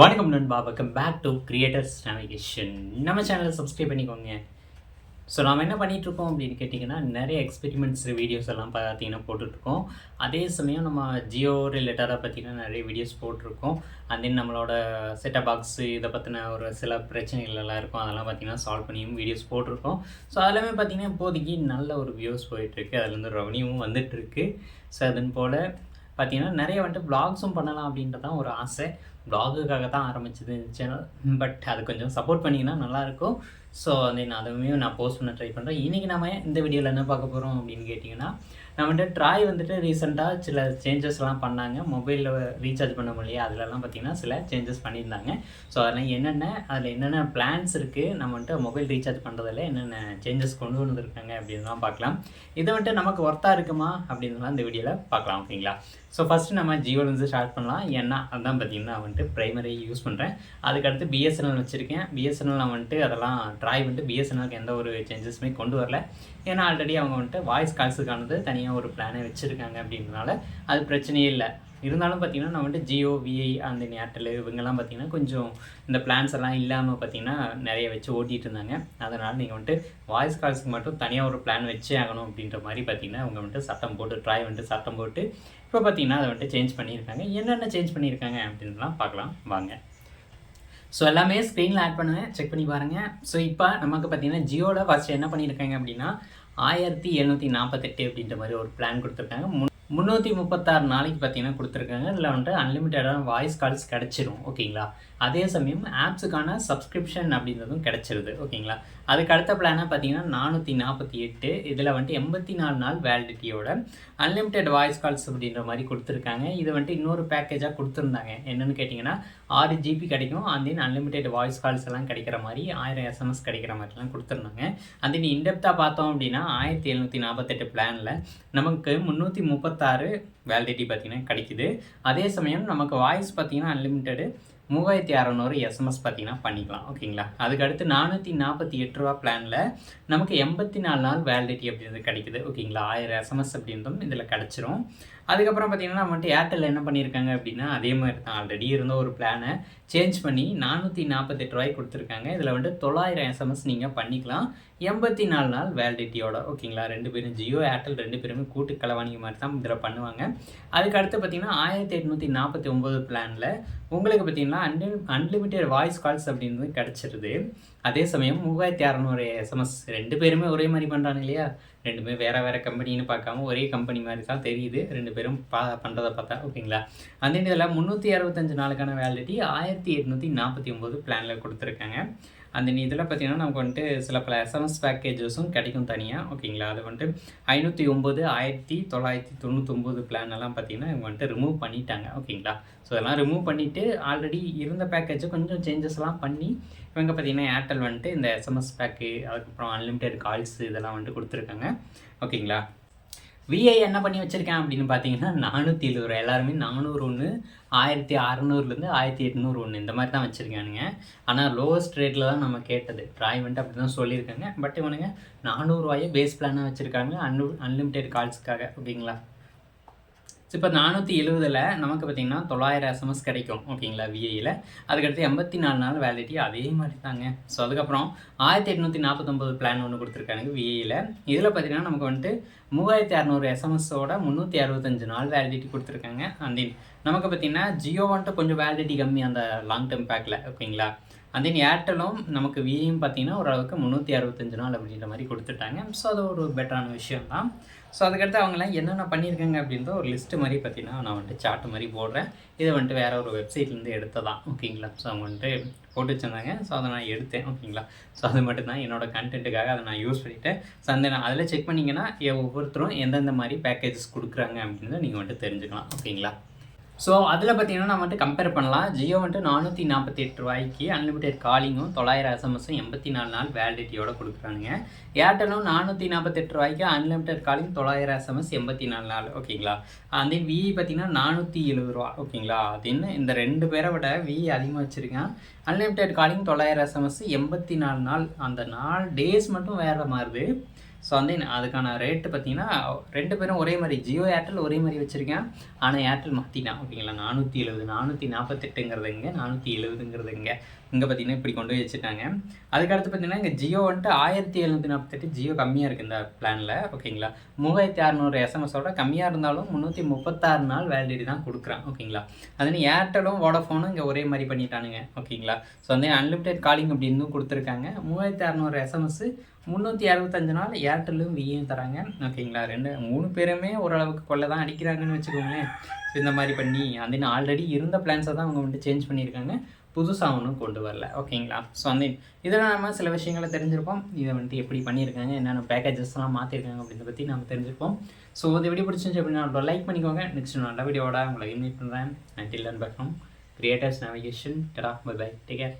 வணக்கம் நண்பா welcome back to creators navigation நம்ம சேனலை சப்ஸ்கிரைப் பண்ணிக்கோங்க. ஸோ நாம் என்ன பண்ணிகிட்ருக்கோம் இருக்கோம் அப்படின்னு கேட்டிங்கன்னா நிறைய எக்ஸ்பெரிமெண்ட்ஸ் வீடியோஸ் எல்லாம் பார்த்தீங்கன்னா போட்டுட்ருக்கோம். அதே சமயம் நம்ம ஜியோ ரிலேட்டடாக பார்த்தீங்கன்னா நிறைய வீடியோஸ் போட்டிருக்கோம். அண்ட் தென் நம்மளோட செட்டப் பாக்ஸு இதை பற்றின ஒரு சில பிரச்சனைகள் எல்லாம் இருக்கும். அதெல்லாம் பார்த்தீங்கன்னா சால்வ் பண்ணியும் வீடியோஸ் போட்டிருக்கோம். ஸோ அதெல்லாமே பார்த்தீங்கன்னா இப்போதைக்கு நல்ல ஒரு வியூஸ் போயிட்டுருக்கு. அதுலேருந்து ரெவன்யூவும் வந்துட்டுருக்கு. ஸோ அதன் போல் பார்த்தீங்கன்னா நிறைய வந்துட்டு வ்ளாக்ஸும் பண்ணலாம் அப்படின்றதான் ஒரு ஆசை. வ்ளாகுக்காக தான் ஆரம்பிச்சது சேனல் பட் அது கொஞ்சம் சப்போர்ட் பண்ணிங்கன்னா நல்லாயிருக்கும். ஸோ தென் அதுவுமே நான் போஸ்ட் பண்ண ட்ரை பண்ணுறேன் இன்றைக்கி நம்ம இந்த வீடியோவில் என்ன பார்க்க போகிறோம் அப்படின்னு கேட்டிங்கன்னா நம்ம வந்துட்டு ட்ராய் வந்துட்டு ரீசெண்டாக சில சேஞ்சஸ்லாம் பண்ணாங்க. மொபைலில் ரீசார்ஜ் பண்ண முடியல அதிலலாம் பார்த்தீங்கன்னா சில சேஞ்சஸ் பண்ணியிருந்தாங்க. ஸோ அதெல்லாம் என்னென்ன அதில் என்னென்ன பிளான்ஸ் இருக்குது நம்ம வந்துட்டு மொபைல் ரீசார்ஜ் பண்ணுறதுல என்னென்ன சேஞ்சஸ் கொண்டு வந்திருக்காங்க அப்படின்லாம் பார்க்கலாம். இது வந்துட்டு நமக்கு ஒர்த்தாக இருக்குமா அப்படின்லாம் இந்த வீடியோவில் பார்க்கலாம் ஓகேங்களா? ஸோ ஃபஸ்ட்டு நம்ம ஜியோலேருந்து ஸ்டார்ட் பண்ணலாம். ஏன்னா அதுதான் பார்த்தீங்கன்னா வந்துட்டு ப்ரைமரி யூஸ் பண்ணுறேன் அதுக்கடுத்து பிஎஸ்என்எல் வச்சுருக்கேன். பிஎஸ்என்எல் நான் வந்துட்டு அதெல்லாம் ட்ராய் வந்துட்டு பிஎஸ்என்எலுக்கு எந்த ஒரு சேஞ்சஸுமே கொண்டு வரல. ஏன்னா ஆல்ரெடி அவங்க வந்துட்டு வாய்ஸ் கால்ஸுக்கானது தனி தனியாக ஒரு பிளானை வச்சுருக்காங்க அப்படின்றனால அது பிரச்சனையே இல்லை. இருந்தாலும் பார்த்தீங்கன்னா நான் வந்துட்டு ஜியோ விஐ அந்த ஏர்டெல் இவங்கெல்லாம் பார்த்தீங்கன்னா கொஞ்சம் இந்த பிளான்ஸ் எல்லாம் இல்லாமல் பார்த்தீங்கன்னா நிறைய வச்சு ஓட்டிகிட்டு இருந்தாங்க. அதனால் நீங்கள் வந்துட்டு வாய்ஸ் கால்ஸுக்கு மட்டும் தனியாக ஒரு பிளான் வச்சே ஆகணும் அப்படின்ற மாதிரி பார்த்தீங்கன்னா அவங்க வந்துட்டு சட்டம் போட்டு ட்ராய் வந்துட்டு சட்டம் போட்டு இப்போ பார்த்தீங்கன்னா அதை வந்துட்டு சேஞ்ச் பண்ணியிருக்காங்க. என்னென்ன சேஞ்ச் பண்ணியிருக்காங்க அப்படின்லாம் பார்க்கலாம். வாங்க. ஸோ எல்லாமே ஸ்க்ரீனில் ஆட் பண்ணுவேன் செக் பண்ணி பாருங்கள் ஸோ இப்போ நமக்கு பார்த்தீங்கன்னா ஜியோவில் ஃபஸ்ட்டு என்ன பண்ணியிருக்காங்க அப்படின்னா ஆயிரத்தி எழுநூற்றி நாற்பத்தெட்டு அப்படின்ற மாதிரி ஒரு பிளான் கொடுத்துருக்காங்க. முன் முந்நூற்றி முப்பத்தாறு நாளைக்கு பார்த்தீங்கன்னா கொடுத்துருக்காங்க. இதில் வந்துட்டு அன்லிமிட்டடான வாய்ஸ் கால்ஸ் கிடச்சிரும் ஓகேங்களா அதே சமயம் ஆப்ஸுக்கான சப்ஸ்கிரிப்ஷன் அப்படின்றதும் கிடச்சிருது. ஓகேங்களா? அதுக்கு அடுத்த பிளானாக பார்த்தீங்கன்னா நானூற்றி நாற்பத்தி எட்டு. இதில் வந்துட்டு எண்பத்தி நாலு நாள் வேலிடிட்டியோட அன்லிமிட்டெட் வாய்ஸ் கால்ஸ் அப்படின்ற மாதிரி கொடுத்துருக்காங்க. இது வந்துட்டு இன்னொரு பேக்கேஜாக கொடுத்துருந்தாங்க. என்னென்னு கேட்டிங்கன்னா ஆறு ஜிபி கிடைக்கும். அந்த தென் அன்லிமிட்டெட் வாய்ஸ் கால்ஸ் எல்லாம் கிடைக்கிற மாதிரி ஆயிரம் எஸ்எம்எஸ் கிடைக்கிற மாதிரிலாம் கொடுத்துருந்தாங்க. அந்த நீ இன்டெப்த்தாக பார்த்தோம் அப்படின்னா ஆயிரத்தி எழுநூற்றி நாற்பத்தெட்டு பிளானில் நமக்கு முந்நூற்றி முப்பத்தாறு வேலிடிட்டி பார்த்திங்கன்னா கிடைக்குது. அதே சமயம் நமக்கு வாய்ஸ் பார்த்தீங்கன்னா அன்லிமிட்டெடு மூவாயிரத்தி அறநூறு எஸ்எம்எஸ் பார்த்தீங்கன்னா பண்ணிக்கலாம் ஓகேங்களா? அதுக்கடுத்து நானூற்றி நாற்பத்தி எட்டு ரூபா பிளானில் நமக்கு எண்பத்தி நாலு நாள் வேலிடிட்டி அப்படின்றது கிடைக்குது ஓகேங்களா? ஆயிரம் எஸ்எம்எஸ் அப்படின்றதும் இதில் கிடச்சிரும். அதுக்கப்புறம் பார்த்தீங்கன்னா நம்ம வந்துட்டு ஏர்டெல் என்ன பண்ணியிருக்காங்க அப்படின்னா அதே மாதிரி தான். ஆல்ரெடி இருந்த ஒரு பிளானை சேஞ்ச் பண்ணி நானூற்றி நாற்பத்தெட்டு ரூபாய்க்கு கொடுத்துருக்காங்க. இதில் வந்துட்டு தொள்ளாயிரம் எஸ்எம்எஸ் நீங்கள் பண்ணிக்கலாம். எண்பத்தி நாலு நாள் வேலிடிட்டியோட ஓகேங்களா ரெண்டு பேரும் ஜியோ ஏர்டெல் ரெண்டு பேருமே கூட்டு கலவாணிங்க மாதிரி தான் இதில் பண்ணுவாங்க. அதுக்கு அடுத்து பார்த்தீங்கன்னா ஆயிரத்தி எட்நூற்றி நாற்பத்தி ஒம்பது பிளானில் உங்களுக்கு பார்த்தீங்கன்னா அன்லி அன்லிமிட்டெட் வாய்ஸ் கால்ஸ் அப்படின்றது கிடச்சிருது. அதே சமயம் மூவாயிரத்தி அறநூறு எஸ்எம்எஸ் ரெண்டு பேருமே ஒரே மாதிரி பண்ணுறாங்க இல்லையா? ரெண்டுமே வேறு வேறு கம்பெனின்னு பார்க்காம ஒரே கம்பெனி மாதிரி தான் தெரியுது. ரெண்டு பேரும் பா பண்ணுறதை பார்த்தா ஓகேங்களா? அந்த இதில் முந்நூற்றி அறுபத்தஞ்சு நாளுக்கான வேலிடிட்டி ஆயிரத்தி எட்நூற்றி நாற்பத்தி ஒம்பது பிளானில் கொடுத்துருக்காங்க. அந்த இதில் பார்த்தீங்கன்னா நமக்கு வந்துட்டு சில பல எஸ்எம்எஸ் பேக்கேஜஸும் கிடைக்கும் தனியாக ஓகேங்களா? அது வந்துட்டு ஐநூற்றி ஒம்பது ஆயிரத்தி தொள்ளாயிரத்தி தொண்ணூத்தொம்பது பிளான் எல்லாம் பார்த்தீங்கன்னா இவங்க வந்துட்டு ரிமூவ் பண்ணிட்டாங்க ஓகேங்களா? ஸோ அதெல்லாம் ரிமூவ் பண்ணிவிட்டு ஆல்ரெடி இருந்த பேக்கேஜை கொஞ்சம் சேஞ்சஸ்லாம் பண்ணி இவங்க பார்த்தீங்கன்னா ஏர்டெல் வந்துட்டு இந்த எஸ்எம்எஸ் பேக்கு அதுக்கப்புறம் அன்லிமிட்டெட் கால்ஸ் இதெல்லாம் வந்துட்டு கொடுத்துருக்காங்க ஓகேங்களா? விஐ என்ன பண்ணி வச்சுருக்கேன் அப்படின்னு பார்த்தீங்கன்னா நானூற்றி எழுபது எல்லாருமே நானூறு ஒன்று ஆயிரத்தி அறநூறுலேருந்து ஆயிரத்தி எட்நூறு ஒன்று இந்த மாதிரி தான் வச்சுருக்கானுங்க. ஆனால் லோவஸ்ட் ரேட்டில் தான் நம்ம கேட்டது. ட்ராய் வந்துட்டு அப்படி தான் சொல்லியிருக்காங்க. பட் இவனுங்க நானூறுரூவாயே பேஸ் பிளானாக வச்சுருக்காங்க. அன்லு அன்லிமிட்டெட் கால்ஸுக்காக ஓகேங்களா ஸோ இப்போ நானூற்றி எழுபதில் நமக்கு பார்த்திங்கன்னா தொள்ளாயிரம் எஸ்எம்எஸ் கிடைக்கும் ஓகேங்களா விஐயில் அதுக்கடுத்து எண்பத்தி நாலு நாள் வேலிடிட்டி அதே மாதிரி தாங்க ஸோ அதுக்கப்புறம் ஆயிரத்தி எட்நூற்றி நாற்பத்தொம்பது பிளான் ஒன்று கொடுத்துருக்காங்க விஐயில் இதில் பார்த்திங்கன்னா நமக்கு வந்துட்டு மூவாயிரத்தி அறநூறு எஸ்எம்எஸோட முந்நூற்றி அறுபத்தஞ்சு நாள் வேலிடிட்டி கொடுத்துருக்காங்க. அந்த நமக்கு பார்த்திங்கன்னா ஜியோ வந்துட்டு கொஞ்சம் வேலிடிட்டி கம்மி அந்த லாங் டேர்ம் பேக்கில் ஓகேங்களா. அந்த ஏர்டெலும் நமக்கு விஐயும் பார்த்தீங்கன்னா ஓரளவுக்கு முந்நூற்றி அறுபத்தஞ்சு நாள் அப்படின்ற மாதிரி கொடுத்துட்டாங்க. ஸோ அது ஒரு பெட்டரான விஷயம் தான் ஸோ அதுக்கடுத்து அவங்களாம் என்னென்ன பண்ணியிருக்காங்க அப்படின்ற ஒரு லிஸ்ட்டு மாதிரி பார்த்தீங்கன்னா நான் வந்துட்டு சார்ட் மாதிரி போடுறேன். இதை வந்துட்டு வேறு ஒரு வெப்சைட்லேருந்து எடுத்ததான். ஓகேங்களா ஸோ அவங்க வந்துட்டு போட்டு வச்சுருந்தாங்க. ஸோ அதை நான் எடுத்தேன். ஓகேங்களா ஸோ அது மட்டும் தான் என்னோட கண்டென்ட்டுக்காக அதை நான் யூஸ் பண்ணிவிட்டேன் ஸோ அந்த நான் அதில் செக் பண்ணிங்கன்னா ஒவ்வொருத்தரும் எந்தெந்த மாதிரி பேக்கேஜஸ் கொடுக்குறாங்க அப்படின்னு நீங்கள் வந்துட்டு தெரிஞ்சுக்கலாம். ஓகேங்களா ஸோ அதில் பார்த்தீங்கன்னா நம்ம வந்துட்டு கம்பேர் பண்ணலாம். ஜியோ வந்துட்டு நானூற்றி நாற்பத்தி எட்டு ரூபாய்க்கு அன்லிமிட்டெட் காலிங்கும் தொள்ளாயிரம் எஸ்எம்எஸும் எண்பத்தி நாலு நாள் வேலிடிட்டியோட கொடுக்குறாங்க ஏர்டெலும் நானூற்றி நாற்பத்தெட்டு ரூபாய்க்கு அன்லிமிட்டெட் காலிங் தொள்ளாயிரம் எஸ்எம்எஸ் எண்பத்தி நாலு நாள். ஓகேங்களா அதே விஇ பார்த்தீங்கன்னா நானூற்றி எழுபது ரூபா. ஓகேங்களா அது என்ன? இந்த ரெண்டு பேரை விட விஇ அதிகமாக வச்சுருக்கேன். அன்லிமிட்டெட் காலிங் தொள்ளாயிரம் எஸ்எம்எஸ் எண்பத்தி நாலு நாள். அந்த நாலு டேஸ் மட்டும் வேறு மாறுது. ஸோ வந்து அதுக்கான ரேட்டு பார்த்தீங்கன்னா ரெண்டு பேரும் ஒரே மாதிரி ஜியோ ஏர்டெல் ஒரே மாதிரி வச்சுருக்கேன். ஆனால் ஏர்டெல் மாற்றினா ஓகேங்களா? நானூற்றி எழுபது நானூற்றி நாற்பத்தெட்டுங்கிறது இங்கே நானூற்றி எழுபதுங்கிறது இங்கே இங்கே பார்த்தீங்கன்னா இப்படி கொண்டு போய் வச்சுட்டாங்க அதுக்கடுத்து பார்த்தீங்கன்னா இங்கே ஜியோ வந்துட்டு ஆயிரத்தி எழுநூற்றி நாற்பத்தெட்டு ஜியோ கம்மியாக இருக்குது இந்த பிளானில் ஓகேங்களா? மூவாயிரத்தி அறநூறு எஸ்எம்எஸோட கம்மியாக இருந்தாலும் முந்நூற்றி முப்பத்தாறு நாள் வேலிடிட்டி தான் கொடுக்குறான் ஓகேங்களா? அதுன்னு ஏர்டெலும் வோடஃபோனும் இங்கே ஒரே மாதிரி பண்ணிட்டானுங்க ஓகேங்களா? ஸோ வந்து அன்லிமிடெட் காலிங் அப்படின்னு கொடுத்துருக்காங்க. மூவாயிரத்தி அறநூறு எஸ்எம்எஸ் முந்நூற்றி அறுபத்தஞ்சு நாள் ஏர்டெல்லும் வியும் தராங்க. ஓகேங்களா? ரெண்டு மூணு பேருமே ஓரளவுக்கு கொள்ளை தான் அடிக்கிறாங்கன்னு வச்சுக்கோங்களேன். ஸோ இந்த மாதிரி பண்ணி அந்த ஆல்ரெடி இருந்த பிளான்ஸை தான் அவங்க வந்துட்டு சேஞ்ச் பண்ணியிருக்காங்க. புதுசாக ஒன்றும் கொண்டு வரல. ஓகேங்களா? ஸோ அந்த இதில் நம்ம சில விஷயங்களை தெரிஞ்சிருப்போம். இதை வந்துட்டு எப்படி பண்ணியிருக்காங்க என்னென்ன பேக்கேஜஸ்லாம் மாற்றிருக்காங்க அப்படின்றத பற்றி நம்ம தெரிஞ்சுப்போம் ஸோ இது எப்படி பிடிச்சிருந்துச்சு அப்படின்னா லைக் பண்ணிக்கோங்க. நெக்ஸ்ட் நல்ல வீடியோட உங்களை இன்வைட் பண்ணுறேன் நன்றி and back from creators navigation tata bye bye take care